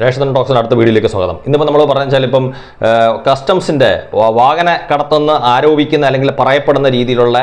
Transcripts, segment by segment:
രേഷൻ ടോക്സിന്റെ അടുത്ത വീഡിയോയിലേക്ക് സ്വാഗതം. ഇന്നിപ്പോൾ നമ്മൾ പറഞ്ഞാൽ ഇപ്പം കസ്റ്റംസിന്റെ വാഹന കടത്തെന്ന് ആരോപിക്കുന്ന അല്ലെങ്കിൽ പറയപ്പെടുന്ന രീതിയിലുള്ള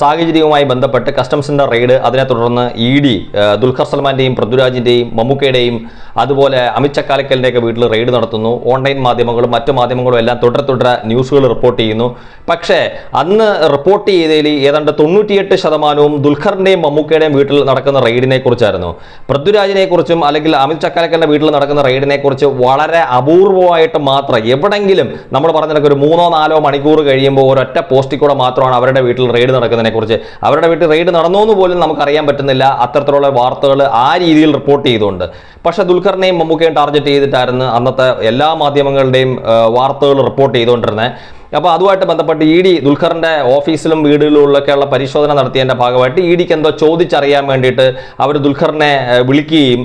സാഹചര്യവുമായി ബന്ധപ്പെട്ട് കസ്റ്റംസിന്റെ റെയ്ഡ് അതിനെ തുടർന്ന് ഇ ഡി ദുൽഖർ സൽമാന്റെയും പൃഥ്വിരാജിന്റെയും മമ്മൂക്കയുടെയും അതുപോലെ അമിത് ചക്കാലക്കലിന്റെയൊക്കെ വീട്ടിൽ റെയ്ഡ് നടത്തുന്നു. ഓൺലൈൻ മാധ്യമങ്ങളും മറ്റു മാധ്യമങ്ങളും എല്ലാം തുടരെ തുടരെ ന്യൂസുകൾ റിപ്പോർട്ട് ചെയ്യുന്നു. പക്ഷേ അന്ന് റിപ്പോർട്ട് ചെയ്തതിൽ ഏതാണ്ട് തൊണ്ണൂറ്റിയെട്ട് ശതമാനവും ദുൽഖറിന്റെയും മമ്മൂക്കയുടെയും വീട്ടിൽ നടക്കുന്ന റെയ്ഡിനെ കുറിച്ചായിരുന്നു. പൃഥ്വിരാജിനെ കുറിച്ചും അല്ലെങ്കിൽ അമിത് ചക്കാലക്കലിന്റെ വീട്ടിൽ നടക്കുന്ന റെയ്ഡിനെ കുറിച്ച് വളരെ അപൂർവമായിട്ട് മാത്രം എവിടെങ്കിലും നമ്മൾ പറഞ്ഞ ഒരു മൂന്നോ നാലോ മണിക്കൂർ കഴിയുമ്പോൾ ഒരൊറ്റ പോസ്റ്റിൽ കൂടെ മാത്രമാണ് അവരുടെ വീട്ടിൽ റെയ്ഡ് നടക്കുന്നതിനെ കുറിച്ച് അവരുടെ വീട്ടിൽ റെയ്ഡ് നടന്നു എന്ന് പോലും നമുക്കറിയാൻ പറ്റുന്നില്ല. അത്തരത്തിലുള്ള വാർത്തകൾ ആ രീതിയിൽ റിപ്പോർട്ട് ചെയ്തുകൊണ്ട്. പക്ഷേ ദുൽഖറിനെയും മമ്മൂക്കയും ടാർഗറ്റ് ചെയ്തിട്ടായിരുന്നു അന്നത്തെ എല്ലാ മാധ്യമങ്ങളുടെയും വാർത്തകൾ റിപ്പോർട്ട് ചെയ്തുകൊണ്ടിരുന്നത്. അപ്പോൾ അതുമായിട്ട് ബന്ധപ്പെട്ട് ഇ ഡി ദുൽഖറിന്റെ ഓഫീസിലും വീടുകളിലൊക്കെയുള്ള പരിശോധന നടത്തിയതിന്റെ ഭാഗമായിട്ട് ഇ ഡിക്ക് എന്തോ ചോദിച്ചറിയാൻ വേണ്ടിയിട്ട് അവർ ദുൽഖറിനെ വിളിക്കുകയും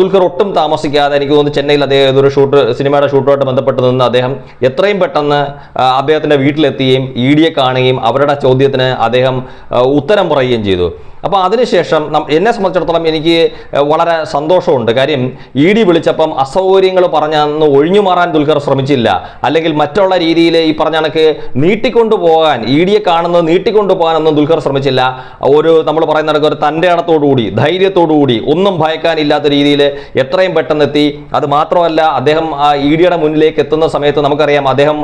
ദുൽഖർ ഒട്ടും താമസിക്കാതെ എനിക്ക് തോന്നുന്നു ചെന്നൈയിൽ അദ്ദേഹം ഏതൊരു ഷൂട്ട് സിനിമയുടെ ഷൂട്ടുമായിട്ട് ബന്ധപ്പെട്ട് നിന്ന് അദ്ദേഹം എത്രയും പെട്ടെന്ന് അദ്ദേഹത്തിന്റെ വീട്ടിലെത്തുകയും ഇ ഡിയെ കാണുകയും അവരുടെ ചോദ്യത്തിന് അദ്ദേഹം ഉത്തരം പറയുകയും ചെയ്തു. അപ്പോൾ അതിനുശേഷം എന്നെ സംബന്ധിച്ചിടത്തോളം എനിക്ക് വളരെ സന്തോഷമുണ്ട്. കാര്യം ഇ ഡി വിളിച്ചപ്പം അസൗകര്യങ്ങൾ പറഞ്ഞന്ന് ഒഴിഞ്ഞു മാറാൻ ദുൽഖർ ശ്രമിച്ചില്ല. അല്ലെങ്കിൽ മറ്റുള്ള രീതിയിൽ ഈ പറഞ്ഞ കണക്ക് നീട്ടിക്കൊണ്ടു പോകാൻ ഇ ഡിയെ കാണുന്നത് നീട്ടിക്കൊണ്ടു പോകാനൊന്നും ദുൽഖർ ശ്രമിച്ചില്ല. ഒരു നമ്മൾ പറയുന്ന കണക്ക് ഒരു തന്റെ അടത്തോടുകൂടി ധൈര്യത്തോടുകൂടി ഒന്നും ഭയക്കാനില്ലാത്ത രീതിയിൽ എത്രയും പെട്ടെന്ന് എത്തി അത് മാത്രമല്ല അദ്ദേഹം ഇ ഡിയുടെ മുന്നിലേക്ക് എത്തുന്ന സമയത്ത് നമുക്കറിയാം അദ്ദേഹം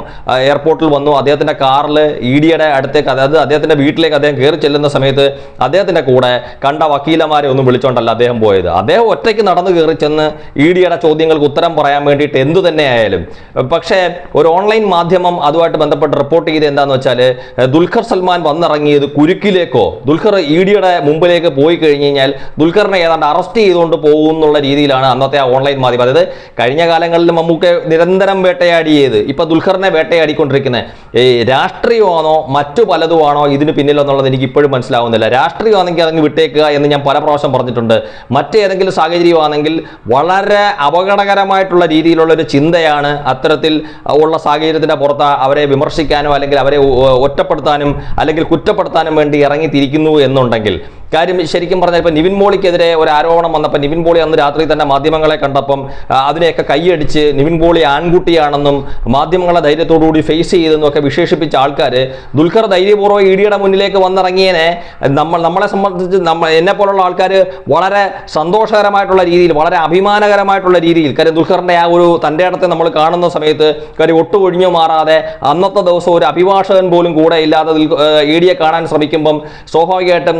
എയർപോർട്ടിൽ വന്നു. അദ്ദേഹത്തിന്റെ കാറിൽ ഇ ഡിയുടെ അടുത്തേക്ക് അതായത് അദ്ദേഹത്തിന്റെ വീട്ടിലേക്ക് അദ്ദേഹം കയറി ചെല്ലുന്ന സമയത്ത് അദ്ദേഹത്തിന്റെ കൂടെ കണ്ട വക്കീലമാരെ ഒന്നും വിളിച്ചോണ്ടല്ല അദ്ദേഹം പോയത്. അദ്ദേഹം ഒറ്റയ്ക്ക് നടന്നു കയറി ചെന്ന് ഇ ഡിയുടെ ചോദ്യങ്ങൾക്ക് ഉത്തരം പറയാൻ വേണ്ടിയിട്ട് എന്തു തന്നെ ആയാലും പക്ഷേ ഒരു ഓൺലൈൻ മാധ്യമം അതുമായിട്ട് ബന്ധപ്പെട്ട് റിപ്പോർട്ട് ചെയ്ത് എന്താന്ന് വെച്ചാൽ ദുൽഖർ സൽമാൻ വന്നിറങ്ങിയത് കുരുക്കിലേക്കോ? ദുൽഖർ ഇ ഡിയുടെ മുമ്പിലേക്ക് പോയി കഴിഞ്ഞ് കഴിഞ്ഞാൽ ദുൽഖറിനെ ഏതാണ്ട് അറസ്റ്റ് ചെയ്തുകൊണ്ട് പോകും എന്നുള്ള രീതിയിലാണ് അന്നത്തെ ആ ഓൺലൈൻ മാധ്യമം. അതായത് കഴിഞ്ഞ കാലങ്ങളിൽ മമ്മൂക്കെ നിരന്തരം വേട്ടയാടിയത് ഇപ്പൊ ദുൽഖറിനെ വേട്ടയാടിക്കൊണ്ടിരിക്കുന്നത് ഈ രാഷ്ട്രീയമാണോ മറ്റു പലതുമാണോ ഇതിന് പിന്നിലെന്നുള്ളത് എനിക്ക് ഇപ്പോഴും മനസ്സിലാവുന്നില്ല. രാഷ്ട്രീയമാണെങ്കിൽ അതങ്ങ് വിട്ടേക്കുക എന്ന് ഞാൻ പല പ്രാവശ്യം പറഞ്ഞിട്ടുണ്ട്. മറ്റേതെങ്കിലും സാഹചര്യമാണെങ്കിൽ വളരെ അപകടകരമായിട്ടുള്ള രീതിയിലുള്ള ഒരു ചിന്തയാണ് അത്തരത്തിൽ ഉള്ള സാഹചര്യത്തിന്റെ പുറത്ത് അവരെ വിമർശിക്കാനോ അല്ലെങ്കിൽ അവരെ ഒറ്റപ്പെടുത്താനും അല്ലെങ്കിൽ കുറ്റപ്പെടുത്താനും വേണ്ടി ഇറങ്ങിത്തിരിക്കുന്നു എന്നുണ്ടെങ്കിൽ കാര്യം ശരിക്കും പറഞ്ഞാൽ ഇപ്പം നിവിൻ മോളിക്കെതിരെ ഒരു ആരോപണം വന്നപ്പോൾ നിവിൻ പോളി അന്ന് രാത്രി തന്നെ മാധ്യമങ്ങളെ കണ്ടപ്പം അതിനെയൊക്കെ കൈയടിച്ച് നിവിൻ പോളി ആൺകുട്ടിയാണെന്നും മാധ്യമങ്ങളെ ധൈര്യത്തോടുകൂടി ഫേസ് ചെയ്തെന്നും ഒക്കെ വിശേഷിപ്പിച്ച ആൾക്കാർ ദുൽഖർ ധൈര്യപൂർവം ഇ ഡിയുടെ മുന്നിലേക്ക് വന്നിറങ്ങിയനെ നമ്മൾ നമ്മളെ സംബന്ധിച്ച് നമ്മൾ എന്നെ പോലുള്ള ആൾക്കാർ വളരെ സന്തോഷകരമായിട്ടുള്ള രീതിയിൽ വളരെ അഭിമാനകരമായിട്ടുള്ള രീതിയിൽ കാര്യം ദുൽഖറിന്റെ ആ ഒരു തന്റെ ഇടത്തെ നമ്മൾ കാണുന്ന സമയത്ത് കാര്യം ഒട്ടുകൊഴിഞ്ഞു മാറാതെ അന്നത്തെ ദിവസം ഒരു അഭിഭാഷകൻ പോലും കൂടെ ഇല്ലാതെ ഇ ഡിയെ കാണാൻ ശ്രമിക്കുമ്പം സ്വാഭാവികമായിട്ടും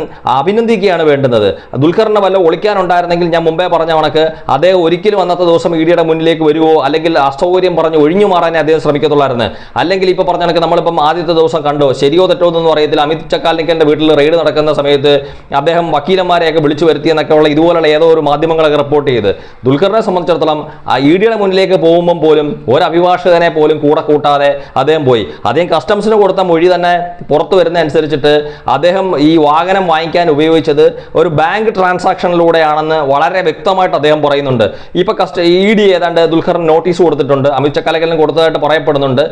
അഭിനന്ദിക്കുകയാണ് വേണ്ടുന്നത്? ദുൽഖറിന് വല്ല ഒളിക്കാനുണ്ടായിരുന്നെങ്കിൽ ഞാൻ മുമ്പേ പറഞ്ഞ കണക്ക് അദ്ദേഹം ഒരിക്കലും അന്നത്തെ ദിവസം ഇഡിയുടെ മുന്നിലേക്ക് വരുമോ അല്ലെങ്കിൽ അസൗകര്യം പറഞ്ഞ് ഒഴിഞ്ഞു മാറാനേ അദ്ദേഹം ശ്രമിക്കത്തുള്ളായിരുന്നു. അല്ലെങ്കിൽ ഇപ്പോൾ പറഞ്ഞ കണക്ക് നമ്മളിപ്പം ആദ്യത്തെ ദിവസം കണ്ടോ? ശരിയോ തെറ്റോ എന്നൊന്നും അറിയത്തില്ല. അമിത് ചക്കാലിക്കന്റെ വീട്ടിൽ റെയ്ഡ് നടക്കുന്ന സമയത്ത് അദ്ദേഹം വക്കീലന്മാരെയൊക്കെ വിളിച്ചു വരുത്തിയെന്നൊക്കെയുള്ള ഇതുപോലുള്ള ഏതോ ഒരു മാധ്യമങ്ങളൊക്കെ റിപ്പോർട്ട് ചെയ്ത്. ദുൽഖറിനെ സംബന്ധിച്ചിടത്തോളം ആ ഇഡിയുടെ മുന്നിലേക്ക് പോകുമ്പം പോലും ഒരു അഭിഭാഷകനെ പോലും കൂടെ കൂട്ടാതെ അദ്ദേഹം പോയി. അദ്ദേഹം കസ്റ്റംസിന് കൊടുത്ത മൊഴി തന്നെ പുറത്തു വരുന്ന അനുസരിച്ചിട്ട് അദ്ദേഹം ഈ വാഹനം വാങ്ങിക്കാൻ ഉപയോഗിച്ചത് ഒരു ബാങ്ക് ട്രാൻസാക്ഷനിലൂടെയാണെന്ന് വളരെ വ്യക്തമായിട്ട് അദ്ദേഹം പറയുന്നുണ്ട്. ഇപ്പൊ കസ്റ്റ ഇ ഡി ഏതാണ്ട് ദുൽഖറിന് നോട്ടീസ് കൊടുത്തിട്ടുണ്ട്. അമിത് ചക്കാലക്കലിന് കൊടുത്തതായിട്ട് പറയപ്പെടുന്നുണ്ട്.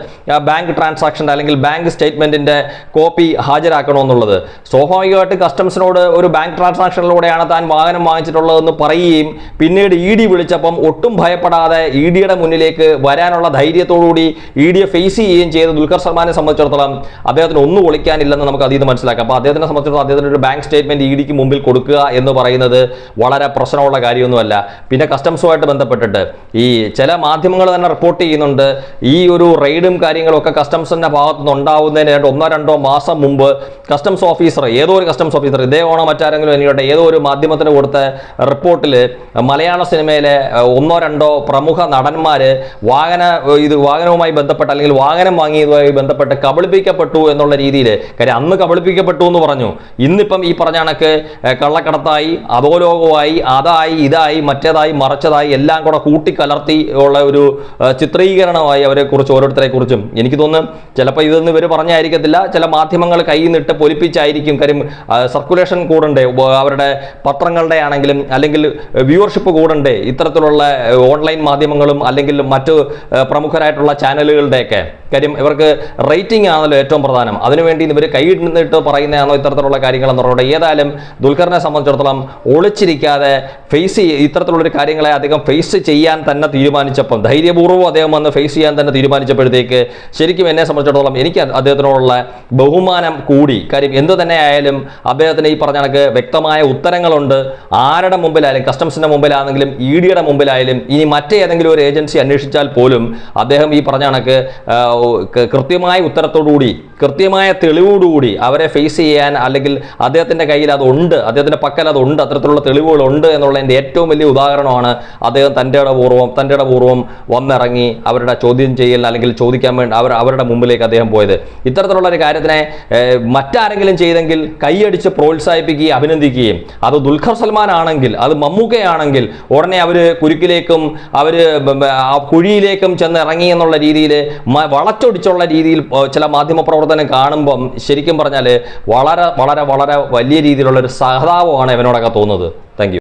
ബാങ്ക് ട്രാൻസാക്ഷൻ അല്ലെങ്കിൽ ബാങ്ക് സ്റ്റേറ്റ്മെന്റിന്റെ കോപ്പി ഹാജരാക്കണമെന്നുള്ളത്. സ്വാഭാവികമായിട്ട് കസ്റ്റംസിനോട് ഒരു ബാങ്ക് ട്രാൻസാക്ഷനിലൂടെയാണ് താൻ വാഹനം വാങ്ങിച്ചിട്ടുള്ളതെന്ന് പറയുകയും പിന്നീട് ഇ ഡി വിളിച്ചപ്പം ഒട്ടും ഭയപ്പെടാതെ ഇ ഡിയുടെ മുന്നിലേക്ക് വരാനുള്ള ധൈര്യത്തോടുകൂടി ഇ ഡിയെ ഫേസ് ചെയ്യുകയും ചെയ്ത ദുൽഖർ സൽമാനെ സംബന്ധിച്ചിടത്തോളം അദ്ദേഹത്തിന് ഒന്നും ഒളിക്കാനില്ലെന്ന് നമുക്ക് അതീത് മനസ്സിലാക്കാം. അപ്പോൾ അദ്ദേഹത്തിനെ സംബന്ധിച്ചിടത്തോളം അദ്ദേഹത്തിന് ഒരു ബാങ്ക് സ്റ്റേറ്റ്മെന്റ് ഡിക്ക് മുമ്പിൽ കൊടുക്കുക എന്ന് പറയുന്നത് വളരെ പ്രശ്നമുള്ള കാര്യമൊന്നുമല്ല. പിന്നെ കസ്റ്റംസുമായിട്ട് ബന്ധപ്പെട്ടിട്ട് ഈ ചില മാധ്യമങ്ങൾ തന്നെ റിപ്പോർട്ട് ചെയ്യുന്നുണ്ട്. ഈ ഒരു റെയ്ഡും കാര്യങ്ങളും ഒക്കെ കസ്റ്റംസിന്റെ ഭാഗത്തു നിന്ന് ഉണ്ടാവുന്നതിന് രണ്ട് ഒന്നോ രണ്ടോ മാസം മുമ്പ് കസ്റ്റംസ് ഓഫീസർ ഏതോ ഒരു കസ്റ്റംസ് ഓഫീസർ ഓണോ മറ്റാരെങ്കിലും എനിക്കട്ടെ ഏതോ ഒരു മാധ്യമത്തിന് കൊടുത്ത റിപ്പോർട്ടിൽ മലയാള സിനിമയിലെ ഒന്നോ രണ്ടോ പ്രമുഖ നടന്മാർ വാഹന ഇത് വാഹനവുമായി ബന്ധപ്പെട്ട് അല്ലെങ്കിൽ വാഹനം വാങ്ങിയതുമായി ബന്ധപ്പെട്ട് കബളിപ്പിക്കപ്പെട്ടു എന്നുള്ള രീതിയിൽ കാര്യം അന്ന് കബളിപ്പിക്കപ്പെട്ടു എന്ന് പറഞ്ഞു. ഇന്നിപ്പം ഈ പറഞ്ഞ കണക്ക് കള്ളക്കടത്തായി അപകലോകമായി അതായി ഇതായി മറ്റേതായി മറച്ചതായി എല്ലാം കൂടെ കൂട്ടിക്കലർത്തി ഉള്ള ഒരു ചിത്രീകരണമായി അവരെ കുറിച്ച് ഓരോരുത്തരെ കുറിച്ചും എനിക്ക് തോന്നുന്നു ചിലപ്പോൾ ഇതൊന്നും ഇവർ പറഞ്ഞായിരിക്കത്തില്ല. ചില മാധ്യമങ്ങൾ കയ്യിൽ നിന്നിട്ട് പൊലിപ്പിച്ചായിരിക്കും. കാര്യം സർക്കുലേഷൻ കൂടണ്ടേ അവരുടെ പത്രങ്ങളുടെ ആണെങ്കിലും അല്ലെങ്കിൽ വ്യൂവർഷിപ്പ് കൂടണ്ടേ ഇത്തരത്തിലുള്ള ഓൺലൈൻ മാധ്യമങ്ങളും അല്ലെങ്കിൽ മറ്റു പ്രമുഖരായിട്ടുള്ള ചാനലുകളുടെയൊക്കെ. കാര്യം ഇവർക്ക് റേറ്റിംഗ് ആണല്ലോ ഏറ്റവും പ്രധാനം. അതിനുവേണ്ടി ഇവർ കൈയിടുന്നിട്ട് പറയുന്നതാണോ ഇത്തരത്തിലുള്ള കാര്യങ്ങൾ പറയുന്നത് ഏതായാലും ദുൽഖറിനെ സംബന്ധിച്ചിടത്തോളം ഒളിച്ചിരിക്കാതെ ഫേസ് ഇത്തരത്തിലുള്ളൊരു കാര്യങ്ങളെ അധികം ഫേസ് ചെയ്യാൻ തന്നെ തീരുമാനിച്ചപ്പം ധൈര്യപൂർവം അദ്ദേഹം വന്ന് ഫേസ് ചെയ്യാൻ തന്നെ തീരുമാനിച്ചപ്പോഴത്തേക്ക് ശരിക്കും എന്നെ സംബന്ധിച്ചിടത്തോളം എനിക്ക് അദ്ദേഹത്തിനോടുള്ള ബഹുമാനം കൂടി കാര്യം എന്ത് തന്നെ ആയാലും അദ്ദേഹത്തിന് ഈ പറഞ്ഞ കണക്ക് വ്യക്തമായ ഉത്തരങ്ങളുണ്ട്. ആരുടെ മുമ്പിലായാലും കസ്റ്റംസിന്റെ മുമ്പിലാണെങ്കിലും ഇ ഡിയുടെ മുമ്പിലായാലും ഇനി മറ്റേതെങ്കിലും ഒരു ഏജൻസി അന്വേഷിച്ചാൽ പോലും അദ്ദേഹം ഈ പറഞ്ഞ കണക്ക് കൃത്യമായ ഉത്തരത്തോടുകൂടി കൃത്യമായ തെളിവോടുകൂടി അവരെ ഫേസ് ചെയ്യാൻ അല്ലെങ്കിൽ അദ്ദേഹത്തിന്റെ കയ്യിൽ അതുണ്ട് അദ്ദേഹത്തിന്റെ പക്കൽ അതുണ്ട് അത്തരത്തിലുള്ള തെളിവുകളുണ്ട് എന്നുള്ളതിന്റെ ഏറ്റവും വലിയ ഉദാഹരണമാണ് അദ്ദേഹം തന്റെ പൂർവം തന്റെ പൂർവം വന്നിറങ്ങി അവരുടെ ചോദ്യം ചെയ്യൽ അല്ലെങ്കിൽ ചോദിക്കാൻ വേണ്ടി അവർ അവരുടെ മുമ്പിലേക്ക് അദ്ദേഹം പോയത്. ഇത്തരത്തിലുള്ള ഒരു കാര്യത്തിനെ മറ്റാരെങ്കിലും ചെയ്തെങ്കിൽ കൈയടിച്ച് പ്രോത്സാഹിപ്പിക്കുകയും അഭിനന്ദിക്കുകയും അത് ദുൽഖർ സൽമാൻ ആണെങ്കിൽ അത് മമ്മൂക്കയാണെങ്കിൽ ഉടനെ അവർ കുരുക്കിലേക്കും അവർ കുഴിയിലേക്കും ചെന്ന് ഇറങ്ങി എന്നുള്ള രീതിയിൽ വളച്ചൊടിച്ചുള്ള രീതിയിൽ ചില മാധ്യമ പ്രവർത്തനം കാണുമ്പം ശരിക്കും പറഞ്ഞാൽ വളരെ വളരെ വളരെ വലിയ രീതിയിലുള്ള ഒരു സഹതാപമാണ് ഇവനോടൊക്കെ തോന്നുന്നത്. താങ്ക്